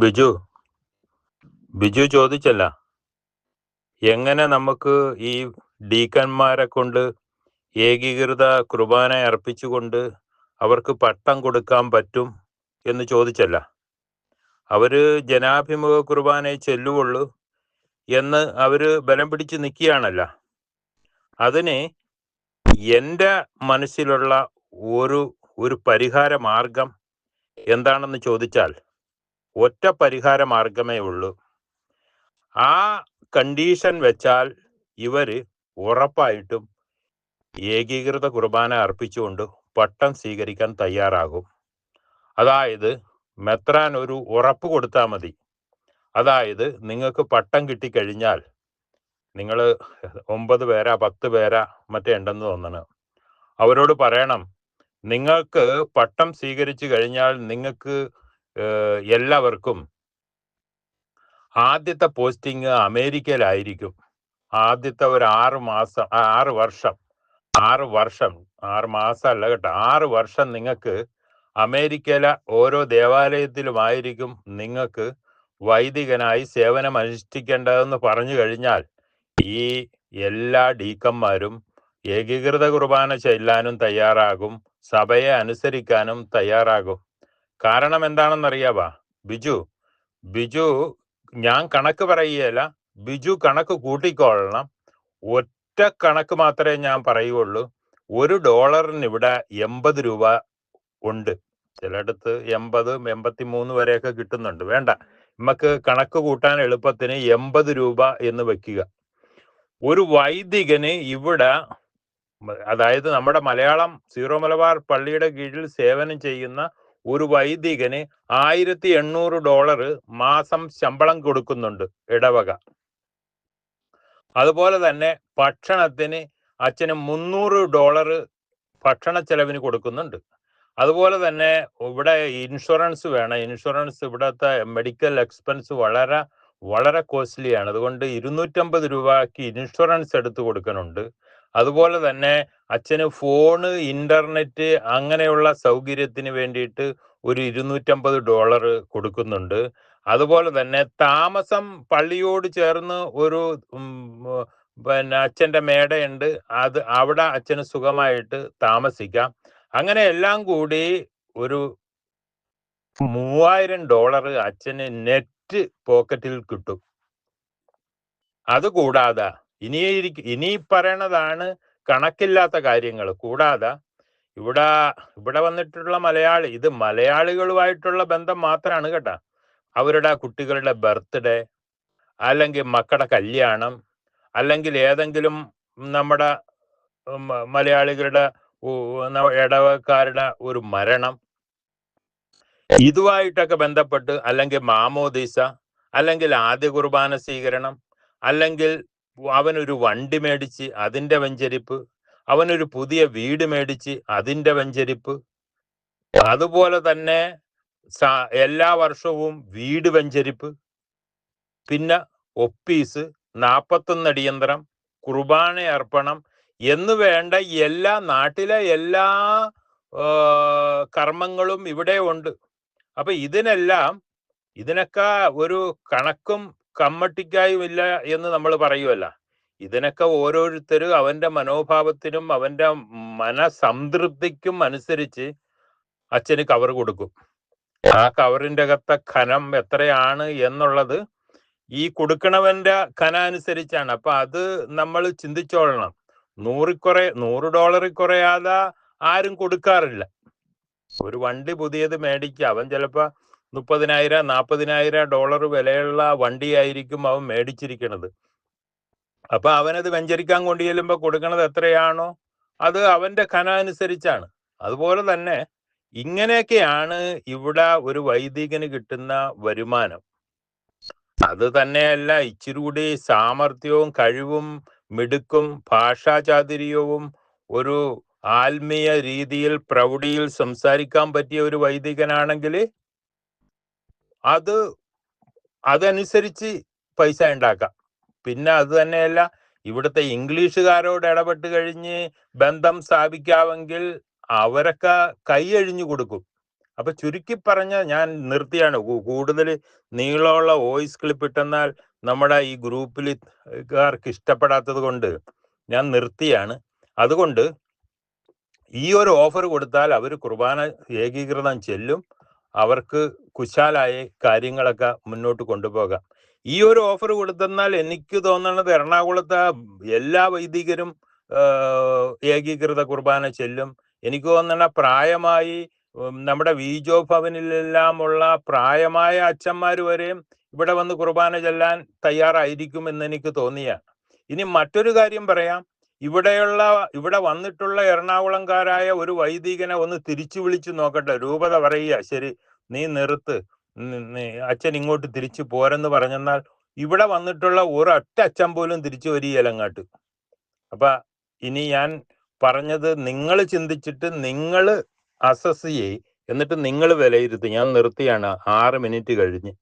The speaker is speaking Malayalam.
ബിജു ബിജു ചോദിച്ചല്ല. എങ്ങനെ നമുക്ക് ഈ ഡീക്കന്മാരെ കൊണ്ട് ഏകീകൃത കുർബാന അർപ്പിച്ചുകൊണ്ട് അവർക്ക് പട്ടം കൊടുക്കാൻ പറ്റും എന്ന് ചോദിച്ചല്ല. അവർ ജനാഭിമുഖ കുർബാനയെ ചെല്ലുവുള്ളൂ എന്ന് അവർ ബലം പിടിച്ച് നിൽക്കുകയാണല്ല അതിന് എന്റെ മനസ്സിലുള്ള ഒരു ഒരു പരിഹാര മാർഗം എന്താണെന്ന് ചോദിച്ചാൽ ഒറ്റ പരിഹാര മാർഗമേ ഉള്ളൂ. ആ കണ്ടീഷൻ വെച്ചാൽ ഇവർ ഉറപ്പായിട്ടും ഏകീകൃത കുർബാന അർപ്പിച്ചുകൊണ്ട് പട്ടം സ്വീകരിക്കാൻ തയ്യാറാകും. അതായത് മെത്രാൻ ഒരു ഉറപ്പ് കൊടുത്താൽ മതി. അതായത് നിങ്ങൾക്ക് പട്ടം കിട്ടിക്കഴിഞ്ഞാൽ നിങ്ങൾ ഒമ്പത് പേരാ പത്ത് പേരാ മറ്റേ ഉണ്ടെന്ന് തോന്നണം. അവരോട് പറയണം നിങ്ങൾക്ക് പട്ടം സ്വീകരിച്ചു കഴിഞ്ഞാൽ നിങ്ങൾക്ക് എല്ലാവർക്കും ആദ്യത്തെ പോസ്റ്റിംഗ് അമേരിക്കയിലായിരിക്കും. ആദ്യത്തെ ഒരു ആറ് മാസം ആറ് വർഷം ആറ് വർഷം ആറ് മാസം അല്ല കേട്ടോ ആറ് വർഷം നിങ്ങൾക്ക് അമേരിക്കയിലെ ഓരോ ദേവാലയത്തിലുമായിരിക്കും നിങ്ങൾക്ക് വൈദികനായി സേവനം അനുഷ്ഠിക്കേണ്ടതെന്ന് പറഞ്ഞു കഴിഞ്ഞാൽ ഈ എല്ലാ ഡീക്കന്മാരും ഏകീകൃത കുർബാന ചെല്ലാനും തയ്യാറാകും സഭയെ അനുസരിക്കാനും തയ്യാറാകും. കാരണം എന്താണെന്നറിയാവാ? ബിജു ബിജു ഞാൻ കണക്ക് പറയുകയല്ല ബിജു കണക്ക് കൂട്ടിക്കൊള്ളണം. ഒറ്റ കണക്ക് മാത്രമേ ഞാൻ പറയുള്ളൂ ഒരു ഡോളറിന് ഇവിടെ എൺപത് രൂപ ഉണ്ട്. ചിലയിടത്ത് എൺപത് എൺപത്തി മൂന്ന് വരെയൊക്കെ കിട്ടുന്നുണ്ട്. വേണ്ട. നമുക്ക് കണക്ക് കൂട്ടാൻ എളുപ്പത്തിന് എൺപത് രൂപ എന്ന് വെക്കുക. ഒരു വൈദികന് ഇവിടെ അതായത് നമ്മുടെ മലയാളം സീറോ മലബാർ പള്ളിയുടെ കീഴിൽ സേവനം ചെയ്യുന്ന ഒരു വൈദികന് ആയിരത്തി എണ്ണൂറ് ഡോളർ മാസം ശമ്പളം കൊടുക്കുന്നുണ്ട് ഇടവക. അതുപോലെ തന്നെ ഭക്ഷണത്തിന് അച്ഛന് മുന്നൂറ് ഡോളർ ഭക്ഷണ ചെലവിന് കൊടുക്കുന്നുണ്ട്. അതുപോലെ തന്നെ ഇവിടെ ഇൻഷുറൻസ് വേണം. ഇൻഷുറൻസ് ഇവിടുത്തെ മെഡിക്കൽ എക്സ്പെൻസ് വളരെ വളരെ കോസ്റ്റ്ലിയാണ്. അതുകൊണ്ട് ഇരുന്നൂറ്റമ്പത് രൂപയ്ക്ക് ഇൻഷുറൻസ് എടുത്തു കൊടുക്കുന്നുണ്ട്. അതുപോലെ തന്നെ അച്ഛന് ഫോണ് ഇന്റർനെറ്റ് അങ്ങനെയുള്ള സൗകര്യത്തിന് വേണ്ടിയിട്ട് ഒരു ഇരുന്നൂറ്റമ്പത് ഡോളർ കൊടുക്കുന്നുണ്ട്. അതുപോലെ തന്നെ താമസം പള്ളിയോട് ചേർന്ന് ഒരു പിന്നെ അച്ഛന്റെ മേടയുണ്ട്. അത് അവിടെ അച്ഛന് സുഖമായിട്ട് താമസിക്കാം. അങ്ങനെ എല്ലാം കൂടി ഒരു മൂവായിരം ഡോളർ അച്ഛന് നെറ്റ് പോക്കറ്റിൽ കിട്ടും. അത് കൂടാതെ ഇനി ഇനി പറയണതാണ് കണക്കില്ലാത്ത കാര്യങ്ങൾ കൂടാതെ ഇവിടെ ഇവിടെ വന്നിട്ടുള്ള മലയാളി ഇത് മലയാളികളുമായിട്ടുള്ള ബന്ധം മാത്രമാണ് കേട്ടോ. അവരുടെ കുട്ടികളുടെ ബർത്ത്ഡേ അല്ലെങ്കിൽ മക്കളുടെ കല്യാണം അല്ലെങ്കിൽ ഏതെങ്കിലും നമ്മുടെ മലയാളികളുടെ ഇടവക്കാരുടെ ഒരു മരണം. ഇതുമായിട്ടൊക്കെ ബന്ധപ്പെട്ട് അല്ലെങ്കിൽ മാമോദീസ അല്ലെങ്കിൽ ആദ്യ കുർബാന സ്വീകരണം അല്ലെങ്കിൽ അവനൊരു വണ്ടി മേടിച്ച് അതിന്റെ വഞ്ചരിപ്പ് അവനൊരു പുതിയ വീട് മേടിച്ച് അതിന്റെ വഞ്ചരിപ്പ്. അതുപോലെ തന്നെ എല്ലാ വർഷവും വീട് വഞ്ചരിപ്പ്. പിന്നെ ഒപ്പീസ് നാപ്പത്തൊന്ന് അടിയന്തരം കുർബാന അർപ്പണം എന്ന് വേണ്ട എല്ലാ നാട്ടിലെ എല്ലാ കർമ്മങ്ങളും ഇവിടെ ഉണ്ട്. അപ്പൊ ഇതിനെല്ലാം ഇതിനൊക്കെ ഒരു കണക്കും കമ്മട്ടിക്കായും ഇല്ല എന്ന് നമ്മൾ പറയുമല്ല ഇതിനൊക്കെ ഓരോരുത്തരും അവന്റെ മനോഭാവത്തിനും അവന്റെ മനസംതൃപ്തിക്കും അനുസരിച്ച് അച്ഛന് കവർ കൊടുക്കും. ആ കവറിന്റെ അകത്തെ ഖനം എത്രയാണ് എന്നുള്ളത് ഈ കൊടുക്കണവന്റെ ഖന അനുസരിച്ചാണ് അപ്പൊ അത് നമ്മൾ ചിന്തിച്ചോളണം. നൂറിക്കുറെ കുറെ നൂറ് ഡോളറിൽ കുറയാതെ ആരും കൊടുക്കാറില്ല. ഒരു വണ്ടി പുതിയത് മേടിക്കുക. അവൻ ചിലപ്പോ മുപ്പതിനായിരം നാൽപ്പതിനായിരം ഡോളർ വിലയുള്ള വണ്ടിയായിരിക്കും അവൻ മേടിച്ചിരിക്കുന്നത് അപ്പൊ അവനത് വെഞ്ചരിക്കാൻ കൊണ്ടു ചെല്ലുമ്പോൾ കൊടുക്കണത് എത്രയാണോ അത് അവന്റെ ഖന അനുസരിച്ചാണ്. അതുപോലെ തന്നെ ഇങ്ങനെയൊക്കെയാണ് ഇവിടെ ഒരു വൈദികന് കിട്ടുന്ന വരുമാനം. അത് തന്നെയല്ല ഇച്ചിരി കൂടി സാമർഥ്യവും കഴിവും മിടുക്കും ഭാഷാചാതുര്യവും ഒരു ആത്മീയ രീതിയിൽ പ്രൗഢിയിൽ സംസാരിക്കാൻ പറ്റിയ ഒരു വൈദികനാണെങ്കിൽ അത് അതനുസരിച്ച് പൈസ ഉണ്ടാക്കാം. പിന്നെ അത് തന്നെയല്ല ഇവിടുത്തെ ഇംഗ്ലീഷുകാരോട് ഇടപെട്ട് കഴിഞ്ഞ് ബന്ധം സ്ഥാപിക്കാമെങ്കിൽ അവരൊക്കെ കൈയഴിഞ്ഞു കൊടുക്കും. അപ്പൊ ചുരുക്കി പറഞ്ഞ ഞാൻ നിർത്തിയാണ്. കൂടുതൽ നീളമുള്ള വോയിസ് ക്ലിപ്പ് ഇട്ടെന്നാൽ നമ്മുടെ ഈ ഗ്രൂപ്പിൽ കാർക്ക് ഇഷ്ടപ്പെടാത്തത് കൊണ്ട് ഞാൻ നിർത്തിയാണ്. അതുകൊണ്ട് ഈ ഒരു ഓഫർ കൊടുത്താൽ അവർ കുർബാന ഏകീകൃതം ചെല്ലും. അവർക്ക് കുശാലായ കാര്യങ്ങളൊക്കെ മുന്നോട്ട് കൊണ്ടുപോകാം. ഈ ഒരു ഓഫർ കൊടുത്തെന്നാൽ എനിക്ക് തോന്നുന്നത് എറണാകുളത്തെ എല്ലാ വൈദികരും ഏകീകൃത കുർബാന ചെല്ലും. എനിക്ക് തോന്നുന്ന പ്രായമായി നമ്മുടെ വീജോ ഭവനിലെല്ലാമുള്ള പ്രായമായ അച്ഛന്മാർ വരെയും ഇവിടെ വന്ന് കുർബാന ചെല്ലാൻ തയ്യാറായിരിക്കും എന്ന് എനിക്ക് തോന്നിയ ഇനി മറ്റൊരു കാര്യം പറയാം. ഇവിടെയുള്ള ഇവിടെ വന്നിട്ടുള്ള എറണാകുളംകാരായ ഒരു വൈദികനെ ഒന്ന് തിരിച്ചു വിളിച്ചു നോക്കട്ടെ. രൂപത പറയുക ശരി നീ നിർത്ത്. അച്ഛൻ ഇങ്ങോട്ട് തിരിച്ചു പോരെന്ന് പറഞ്ഞെന്നാൽ ഇവിടെ വന്നിട്ടുള്ള ഒരൊറ്റ അച്ഛൻ പോലും തിരിച്ചു വരികയില്ല അങ്ങോട്ട് അപ്പൊ ഇനി ഞാൻ പറഞ്ഞത് നിങ്ങൾ ചിന്തിച്ചിട്ട് നിങ്ങൾ അസസ് ചെയ്യ് എന്നിട്ട് നിങ്ങൾ വിലയിരുത്തി. ഞാൻ നിർത്തിയാണ് ആറ് മിനിറ്റ് കഴിഞ്ഞ്.